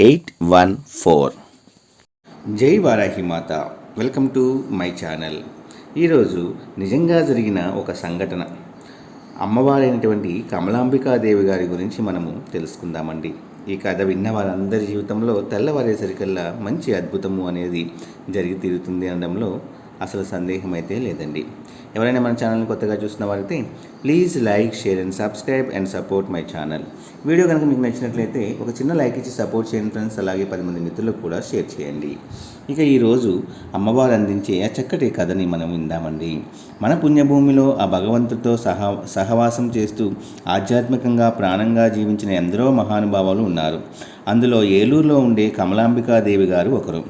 eight one four. జై వారాహి మాత. Welcome to my channel. ఈరోజు నిజంగా జరిగిన ఒక సంఘటన. అమ్మవారైనటువంటి కమలాంబికాదేవి గారి గురించి మనము తెలుసుకుందామండి. ఈ కథ విన్న వారందరి జీవితంలో తెల్లవారేసరికల్లా మంచి అద్భుతము అనేది జరిగి తీరుతుంది అనడంలో అసలు సందేహం అయితే లేదండి. ఎవరైనా మన ఛానల్ని కొత్తగా చూస్తున్న వారైతే please like share and subscribe and support my channel video కనుక మీకు నచ్చినట్లయితే ఒక చిన్న లైక్ ఇచ్చి సపోర్ట్ చేయండి ఫ్రెండ్స్ అలాగే పది మంది మిత్రులకు కూడా షేర్ చేయండి. ఇక ఈరోజు అమ్మవారు అందించే ఆ చక్కటి కథని మనం విందామండి. మన పుణ్యభూమిలో ఆ భగవంతుడితో సహ సహవాసం చేస్తూ ఆధ్యాత్మికంగా ప్రాణంగా జీవించిన ఎందరో మహానుభావాలు ఉన్నారు. అందులో ఏలూరులో ఉండే కమలాంబికాదేవి గారు ఒకరు.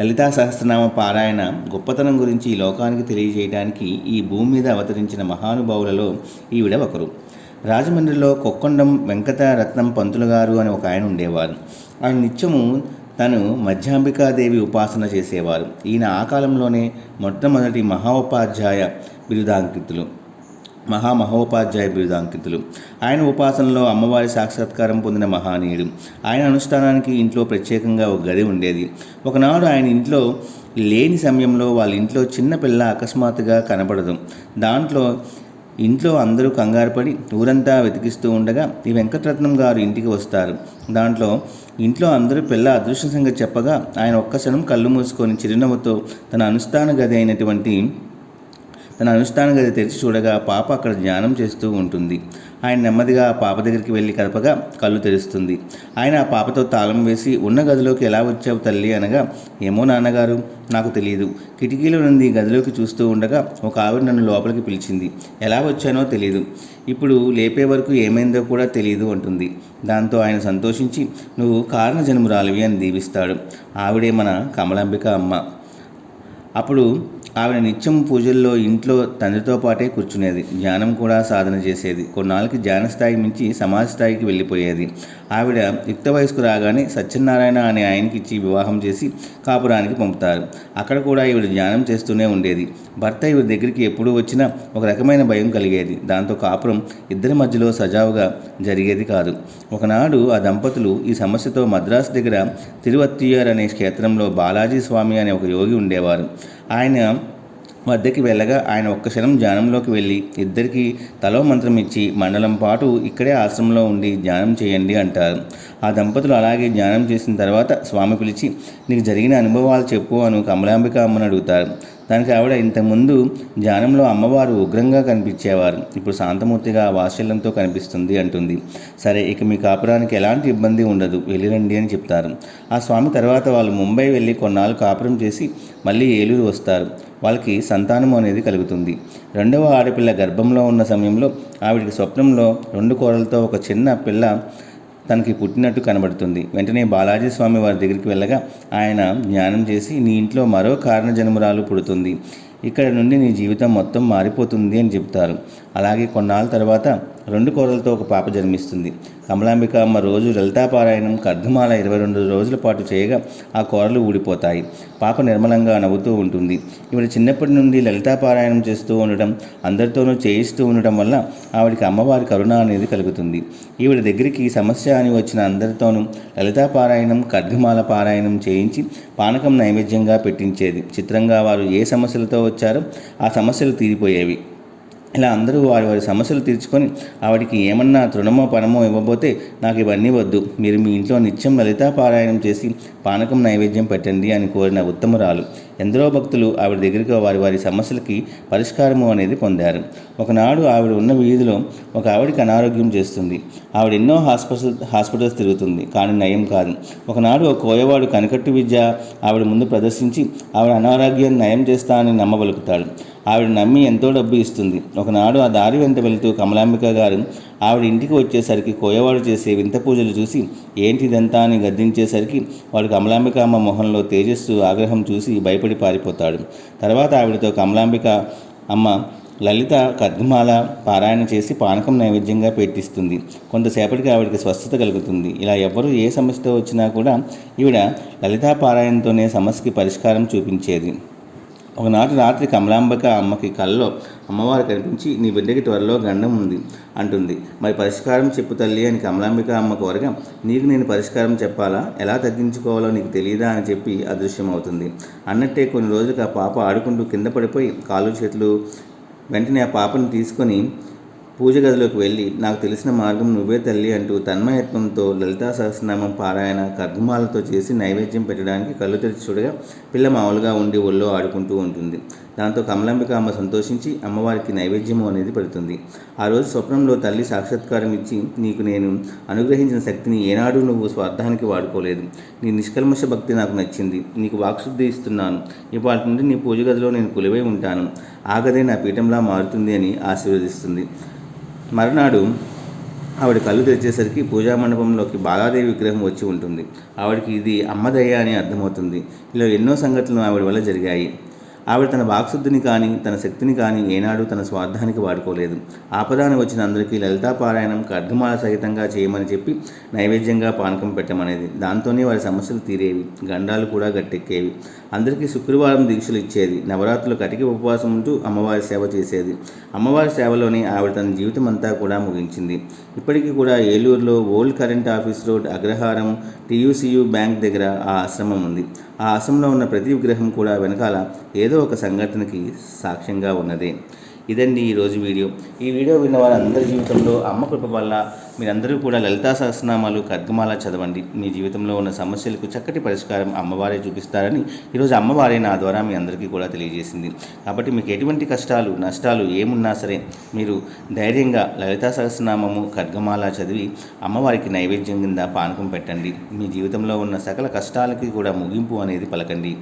లలితా సహస్రనామ పారాయణ గొప్పతనం గురించి ఈ లోకానికి తెలియజేయడానికి ఈ భూమి మీద అవతరించిన మహానుభావులలో ఈవిడ ఒకరు. రాజమండ్రిలో కొక్కొండం వెంకట రత్నం పంతులు గారు అని ఒక ఆయన ఉండేవారు. ఆయన నిత్యము తను మధ్యాంబికాదేవి ఉపాసన చేసేవారు. ఈయన ఆ కాలంలోనే మొట్టమొదటి మహోపాధ్యాయ బిరుదాంకితులు. మహామహోపాధ్యాయ బిరుదాంకితులు. ఆయన ఉపాసనలో అమ్మవారి సాక్షాత్కారం పొందిన మహానీయుడు. ఆయన అనుష్ఠానానికి ఇంట్లో ప్రత్యేకంగా ఒక గది ఉండేది. ఒకనాడు ఆయన ఇంట్లో లేని సమయంలో వాళ్ళ ఇంట్లో చిన్న పిల్ల అకస్మాత్తుగా కనపడదు దాంట్లో ఇంట్లో అందరూ కంగారు పడి ఊరంతా వెతికిస్తూ ఉండగా ఈ వెంకటరత్నం గారు ఇంటికి వస్తారు. దాంట్లో ఇంట్లో అందరూ పిల్ల అదృశ్య సంగతి చెప్పగా ఆయన ఒక్క క్షణం కళ్ళు మూసుకొని చిరునవ్వుతో తన అనుష్ఠాన గది అయినటువంటి తన అనుష్ఠాన గది తెరిచి చూడగా పాప అక్కడ ధ్యానం చేస్తూ ఉంటుంది. ఆయన నెమ్మదిగా ఆ పాప దగ్గరికి వెళ్ళి కలపగా కళ్ళు తెరుస్తుంది. ఆయన ఆ పాపతో తాళం వేసి ఉన్న గదిలోకి ఎలా వచ్చావు తల్లి? అనగా ఏమో నాన్నగారు నాకు తెలియదు కిటికీలో నుండి గదిలోకి చూస్తూ ఉండగా ఒక ఆవిడ నన్ను లోపలికి పిలిచింది. ఎలా వచ్చానో తెలియదు ఇప్పుడు లేపే వరకు ఏమైందో కూడా తెలియదు అంటుంది. దాంతో ఆయన సంతోషించి నువ్వు కారణ జన్మురాలివి అని దీవిస్తాడు. ఆవిడే మన కమలాంబిక అమ్మ. అప్పుడు ఆవిడ నిత్యం పూజల్లో ఇంట్లో తండ్రితో పాటే కూర్చునేది. ధ్యానం కూడా సాధన చేసేది. కొన్నాళ్ళకి ధ్యాన స్థాయి మించి సమాజ స్థాయికి వెళ్ళిపోయేది. ఆవిడ యుక్త వయస్కు రాగానే సత్యనారాయణ అనే ఆయనకి ఇచ్చి వివాహం చేసి కాపురానికి పంపుతారు. అక్కడ కూడా ఈవిడ ధ్యానం చేస్తూనే ఉండేది. భర్త ఈవిడ దగ్గరికి ఎప్పుడు వచ్చినా ఒక రకమైన భయం కలిగేది. దాంతో కాపురం ఇద్దరి మధ్యలో సజావుగా జరిగేది కాదు. ఒకనాడు ఆ దంపతులు ఈ సమస్యతో మద్రాసు దగ్గర తిరువత్తియార్ అనే క్షేత్రంలో బాలాజీ స్వామి అనే ఒక యోగి ఉండేవారు. ఆయన వద్దకి వెళ్ళగా ఆయన ఒక్క క్షణం ధ్యానంలోకి వెళ్ళి ఇద్దరికి తలో మంత్రం ఇచ్చి మండలం పాటు ఇక్కడే ఆశ్రమంలో ఉండి ధ్యానం చేయండి అంటారు. ఆ దంపతులు అలాగే ధ్యానం చేసిన తర్వాత స్వామి పిలిచి నీకు జరిగిన అనుభవాలు చెప్పు అను కమలాంబిక అమ్మని అడుగుతారు. దానికి ఆవిడ ఇంతకుముందు ధ్యానంలో అమ్మవారు ఉగ్రంగా కనిపించేవారు. ఇప్పుడు శాంతమూర్తిగా వాత్సల్యంతో కనిపిస్తుంది అంటుంది. సరే ఇక మీ కాపురానికి ఎలాంటి ఇబ్బంది ఉండదు వెళ్ళిరండి అని చెప్తారు. ఆ స్వామి తర్వాత వాళ్ళు ముంబై వెళ్ళి కొన్నాళ్ళు కాపురం చేసి మళ్ళీ ఏలూరు వస్తారు. వాళ్ళకి సంతానం అనేది కలుగుతుంది. రెండవ ఆడపిల్ల గర్భంలో ఉన్న సమయంలో ఆవిడికి స్వప్నంలో రెండు కోరలతో ఒక చిన్న పిల్ల తనకి పుట్టినట్టు కనబడుతుంది. వెంటనే బాలాజీ స్వామి వారి దగ్గరికి వెళ్ళగా ఆయన జ్ఞానం చేసి నీ ఇంట్లో మరో కారణ జన్మరాలు పుడుతుంది. ఇక్కడ నుండి నీ జీవితం మొత్తం మారిపోతుంది అని చెబుతారు. అలాగే కొన్నాళ్ళ తర్వాత రెండు కూరలతో ఒక పాప జన్మిస్తుంది. కమలాంబిక అమ్మ రోజు లలితాపారాయణం కర్ధమాల ఇరవై రెండు రోజుల పాటు చేయగా ఆ కూరలు ఊడిపోతాయి. పాప నిర్మలంగా నవ్వుతూ ఉంటుంది. ఇవిడ చిన్నప్పటి నుండి లలితాపారాయణం చేస్తూ ఉండటం అందరితోనూ చేయిస్తూ ఉండటం వల్ల ఆవిడికి అమ్మవారి కరుణ అనేది కలుగుతుంది. ఈవిడ దగ్గరికి సమస్య అని వచ్చిన అందరితోనూ లలితాపారాయణం కర్ధమాల పారాయణం చేయించి పానకం నైవేద్యంగా పెట్టించేది. చిత్రంగా వారు ఏ సమస్యలతో వచ్చారో ఆ సమస్యలు తీరిపోయేవి. ఇలా అందరూ వారి వారి సమస్యలు తీర్చుకొని ఆవిడికి ఏమన్నా తృణమో పణమో ఇవ్వబోతే నాకు ఇవన్నీ వద్దు. మీరు మీ ఇంట్లో నిత్యం లలితా పారాయణం చేసి పానకం నైవేద్యం పెట్టండి అని కోరిన ఉత్తమురాలు. ఎందరో భక్తులు ఆవిడ దగ్గరికి వారి వారి సమస్యలకి పరిష్కారము అనేది పొందారు. ఒకనాడు ఆవిడ ఉన్న వీధిలో ఒక ఆవిడకి అనారోగ్యం చేస్తుంది. ఆవిడ ఎన్నో హాస్పిటల్ హాస్పిటల్స్ తిరుగుతుంది. కానీ నయం కాదు. ఒకనాడు ఒక కోయవాడు కనికట్టు విద్య ఆవిడ ముందు ప్రదర్శించి ఆవిడ అనారోగ్యాన్ని నయం చేస్తా అని నమ్మబలుకుతాడు. ఆవిడ నమ్మి ఎంతో డబ్బు ఇస్తుంది. ఒకనాడు ఆ దారి వెంట వెళుతూ కమలాంబిక గారు ఆవిడ ఇంటికి వచ్చేసరికి కోయవాడు చేసే వింత పూజలు చూసి ఏంటిదంతా? అని గద్దించేసరికి వాడు కమలాంబిక అమ్మ మొహంలో తేజస్సు ఆగ్రహం చూసి భయపడి పారిపోతాడు. తర్వాత ఆవిడతో కమలాంబిక అమ్మ లలిత కద్మాల పారాయణ చేసి పానకం నైవేద్యంగా పెట్టిస్తుంది. కొంతసేపటికి ఆవిడకి స్వస్థత కలుగుతుంది. ఇలా ఎవ్వరూ ఏ సమస్యతో వచ్చినా కూడా ఈవిడ లలితా పారాయణతోనే సమస్యకి పరిష్కారం చూపించేది. ఒకనాటి రాత్రి కమలాంబిక అమ్మకి కల్లో అమ్మవారు కనిపించి నీ బిడ్డకి త్వరలో గండం ఉంది అంటుంది. మరి పరిష్కారం చెప్పు తల్లి అని కమలాంబిక అమ్మ కోరగా నీకు నేను పరిష్కారం చెప్పాలా? ఎలా తగ్గించుకోవాలో నీకు తెలియదా అని చెప్పి అదృశ్యమవుతుంది. అన్నట్టే కొన్ని రోజులకు ఆ పాప ఆడుకుంటూ కింద పడిపోయి కాళ్ళు చేతులు వెంటనే ఆ పాపను తీసుకొని పూజ గదిలోకి వెళ్ళి నాకు తెలిసిన మార్గం నువ్వే తల్లి అంటూ తన్మయత్వంతో లలితా సహస్రనామం పారాయణ కర్ధమాలతో చేసి నైవేద్యం పెట్టడానికి కళ్ళు తెరిచి చూడగా పిల్ల మామూలుగా ఉండి ఒళ్ళో ఆడుకుంటూ ఉంటుంది. దాంతో కమలాంబిక అమ్మ సంతోషించి అమ్మవారికి నైవేద్యము అనేది పెడుతుంది. ఆ రోజు స్వప్నంలో తల్లి సాక్షాత్కారం ఇచ్చి నీకు నేను అనుగ్రహించిన శక్తిని ఏనాడు నువ్వు స్వార్థానికి వాడుకోలేదు. నీ నిష్కల్మష భక్తి నాకు నచ్చింది. నీకు వాక్శుద్ధి ఇస్తున్నాను. ఇవాటి నుండి నీ పూజ గదిలో నేను కొలివై ఉంటాను. ఆగదే నా పీఠంలా మారుతుంది అని ఆశీర్వదిస్తుంది. మరునాడు ఆవిడ కళ్ళు తెరిచేసరికి పూజా మండపంలోకి బాలాదేవి విగ్రహం వచ్చి ఉంటుంది. ఆవిడకి ఇది అమ్మదయ్య అని అర్థమవుతుంది. ఇలా ఎన్నో సంఘటనలు ఆవిడ వల్ల జరిగాయి. ఆవిడ తన వాక్శుద్ధిని కానీ తన శక్తిని కానీ ఏనాడు తన స్వార్థానికి వాడుకోలేదు. ఆపదాన్ని వచ్చిన అందరికీ లలితాపారాయణం కర్ధమాల సహితంగా చేయమని చెప్పి నైవేద్యంగా పానకం పెట్టమనేది. దాంతోనే వారి సమస్యలు తీరేవి. గండాలు కూడా గట్టెక్కేవి. అందరికీ శుక్రవారం దీక్షలు ఇచ్చేది. నవరాత్రులు కటికి ఉపవాసం ఉంటూ అమ్మవారి సేవ చేసేది. అమ్మవారి సేవలోనే ఆవిడ తన జీవితం అంతా కూడా ముగించింది. ఇప్పటికీ కూడా ఏలూరులో old current office road Agraharam TUCU bank దగ్గర ఆ ఆశ్రమం ఉంది. ఆ ఆశ్రమంలో ఉన్న ప్రతి విగ్రహం కూడా వెనకాల ఏదో ఒక సంఘటనకి సాక్ష్యంగా ఉన్నదే. ఇదండి ఈరోజు వీడియో. ఈ వీడియో విన్న వారందరి జీవితంలో అమ్మ కృప వల్ల మీరందరూ కూడా లలితా సహస్రనామాలు ఖడ్గమాల చదవండి. మీ జీవితంలో ఉన్న సమస్యలకు చక్కటి పరిష్కారం అమ్మవారే చూపిస్తారని ఈరోజు అమ్మవారే నా ద్వారా మీ అందరికీ కూడా తెలియజేసింది. కాబట్టి మీకు ఎటువంటి కష్టాలు నష్టాలు ఏమున్నా సరే మీరు ధైర్యంగా లలితా సహస్రనామము కర్గమాల చదివి అమ్మవారికి నైవేద్యం కింద పానకం పెట్టండి. మీ జీవితంలో ఉన్న సకల కష్టాలకి కూడా ముగింపు అనేది పలకండి.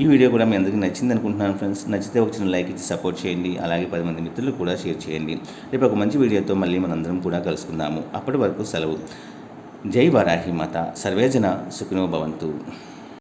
ఈ వీడియో కూడా మీ అందరికీ నచ్చింది అనుకుంటున్నాను ఫ్రెండ్స్. నచ్చితే ఒక చిన్న లైక్ ఇచ్చి సపోర్ట్ చేయండి. అలాగే పది మంది మిత్రులు కూడా షేర్ చేయండి. రేపు ఒక మంచి వీడియోతో మళ్ళీ మనందరం కూడా కలుసుకుందాము. అప్పటి వరకు సెలవు. జై వారాహి మాత. సర్వేజన సుఖినో భవంతు.